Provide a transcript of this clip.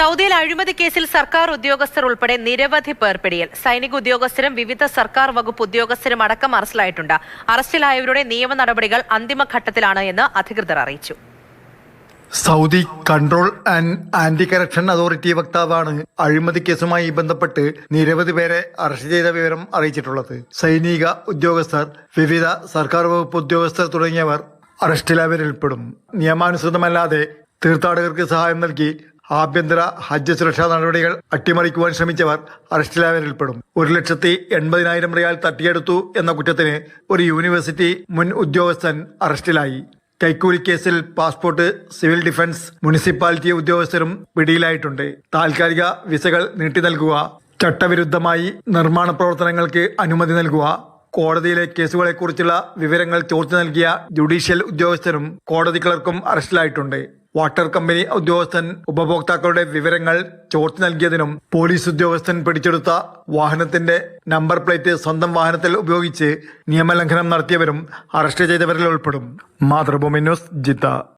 സൗദിയിൽ അഴിമതി കേസിൽ സർക്കാർ ഉദ്യോഗസ്ഥർ ഉൾപ്പെടെ നിരവധി പേർ പിടിയിൽ. സൈനിക ഉദ്യോഗസ്ഥരും വിവിധ സർക്കാർ വകുപ്പ് ഉദ്യോഗസ്ഥരും അടക്കം അറസ്റ്റിലായിട്ടുണ്ട്. അറസ്റ്റിലായവരുടെ നിയമ നടപടികൾ അന്തിമഘട്ടത്തിലാണ് എന്ന് അധികൃതർ അറിയിച്ചു. Saudi control and anti corruption authority വക്താവാണ് അഴിമതി കേസുമായി ബന്ധപ്പെട്ട് നിരവധി പേരെ അറസ്റ്റ് ചെയ്ത വിവരം അറിയിച്ചിട്ടുള്ളത്. സൈനിക ഉദ്യോഗസ്ഥർ വിവിധ സർക്കാർ വകുപ്പ് ഉദ്യോഗസ്ഥർ തുടങ്ങിയവർ അറസ്റ്റിലായവരിൽപ്പെടും നിയമാനുസൃതമല്ലാതെ തീർത്ഥാടകർക്ക് സഹായം നൽകി ആഭ്യന്തര ഹജ്ജ് സുരക്ഷാ നടപടികൾ അട്ടിമറിക്കുവാൻ ശ്രമിച്ചവർ അറസ്റ്റിലായവരിൽപ്പെടും. ഒരു ലക്ഷത്തി എൺപതിനായിരം റിയാൽ തട്ടിയെടുത്തു എന്ന കുറ്റത്തിന് ഒരു യൂണിവേഴ്സിറ്റി മുൻ ഉദ്യോഗസ്ഥൻ അറസ്റ്റിലായി. കൈക്കൂലി കേസിൽ പാസ്പോർട്ട് സിവിൽ ഡിഫൻസ് മുനിസിപ്പാലിറ്റി ഉദ്യോഗസ്ഥരും പിടിയിലായിട്ടുണ്ട്. താൽക്കാലിക വിസകൾ നീട്ടി നൽകുക ചട്ടവിരുദ്ധമായി നിർമ്മാണ പ്രവർത്തനങ്ങൾക്ക് അനുമതി നൽകുക കോടതിയിലെ കേസുകളെക്കുറിച്ചുള്ള വിവരങ്ങൾ ചോർത്തി നൽകിയ ജുഡീഷ്യൽ ഉദ്യോഗസ്ഥരും കോടതി ക്ലർക്കും അറസ്റ്റിലായിട്ടുണ്ട്. വാട്ടർ കമ്പനി ഉദ്യോഗസ്ഥൻ ഉപഭോക്താക്കളുടെ വിവരങ്ങൾ ചോർത്തി നൽകിയതിനും പോലീസ് ഉദ്യോഗസ്ഥൻ പിടിച്ചെടുത്ത വാഹനത്തിന്റെ നമ്പർ പ്ലേറ്റ് സ്വന്തം വാഹനത്തിൽ ഉപയോഗിച്ച് നിയമലംഘനം നടത്തിയവരും അറസ്റ്റ് ചെയ്തവരിൽ ഉൾപ്പെടും. Mathrubhumi news Jeddah.